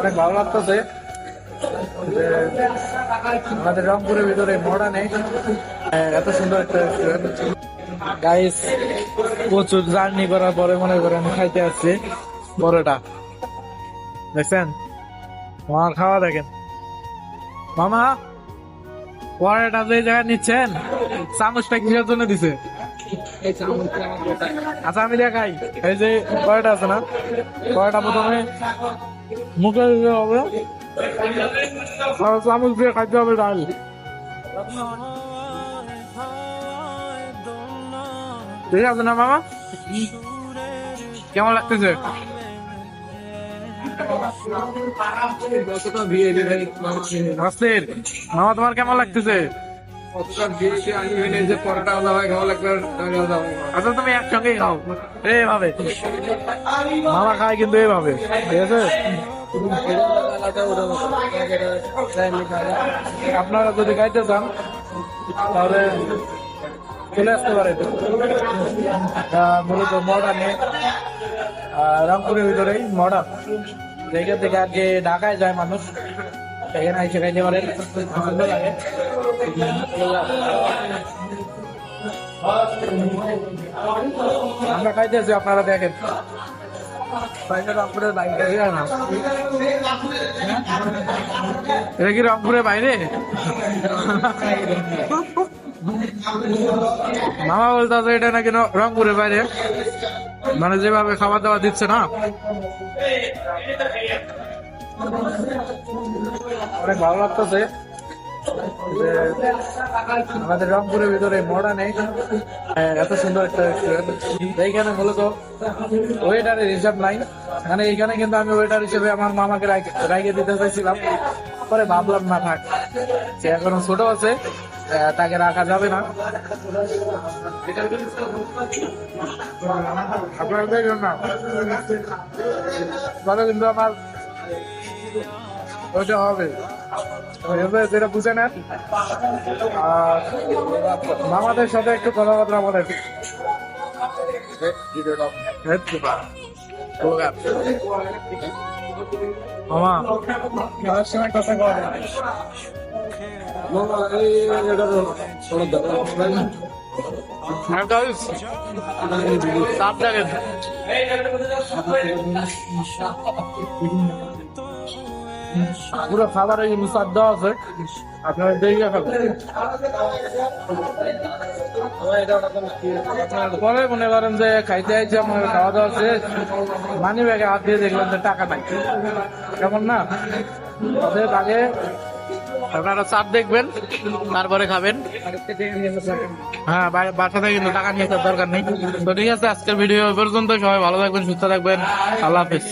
অনেক ভালো লাগতেছে আমাদের রংপুরের ভিতরে মডার্নে এত সুন্দর একটা গাইস প্রচুর জার্নি করার পরে মনে করেন খাইতে আসছে বড়টা দেখছেন? মার খাওয়া দেখেন। মামা, পরেটা যে জায়গায় নিচ্ছেন, চামচটা কিসের জন্য দিছে? আচ্ছা আমি দেখাই। এই যে পরেটা আছে না? পরেটা প্রথমে মুখে দিতে হবে? আর চামচ দিয়ে খাইতে হবে ডাল। ঠিক আছে না মামা? কেমন লাগতেছে? মামা তোমার কেমন লাগতেছে? আচ্ছা তুমি একসঙ্গেই খাও। এইভাবে। মামা খায় কিন্তু এইভাবে। ঠিক আছে? আপনারা যদি খাইতে চান, তাহলে চলে আসতে এটা মূলত মডার্নে রংপুরের ভিতরেই মডার্ন যেখান থেকে আগে ঢাকায় যায় মানুষ। সেখানে এসে খাইতে পারেন। সুন্দর লাগে। আমরা আপনারা দেখেন। রংপুরের বাইরে। না এটা রংপুরের বাইরে? মামা এটা নাকি রংপুরের বাইরে। মানে যেভাবে খাবার দাবার দিচ্ছে না? অনেক ভালো লাগতেছে আমাদের রংপুরের ভিতরে মডার্নে এত সুন্দর একটা রেস্টুরেন্ট এইখানে মূলত ওয়েটারের হিসাব নাই। মানে এইখানে কিন্তু আমি ওয়েটার হিসেবে আমার মামাকে রাইখে দিতে চাইছিলাম। পরে ভাবলাম, না, থাক। সে এখনও ছোট আছে তাকে রাখা যাবে না। না তাহলে কিন্তু আমার ওইটা হবে। যেটা বুঝে নেন, আর মামাদের সাথে একটু কথাবার্তা বলেন। মামা কথা বলে মামা, এই পুরো খাবার এই মুসাদ দেওয়া আছে। আপনারা দেখে খাবেন পরে মনে করেন যে খাইতে আইছে, আমার খাওয়া দাওয়া শেষ। মানি ব্যাগে হাত দিয়ে দেখলাম যে টাকা নাই। কেমন না? তাদের আগে আপনারা চাপ দেখবেন, তারপরে খাবেন। হ্যাঁ বাসা থেকে কিন্তু টাকা নিয়ে দরকার নেই। তো ঠিক আছে, আজকের ভিডিও পর্যন্ত সবাই ভালো থাকবেন, সুস্থ থাকবেন। আল্লাহ হাফিজ।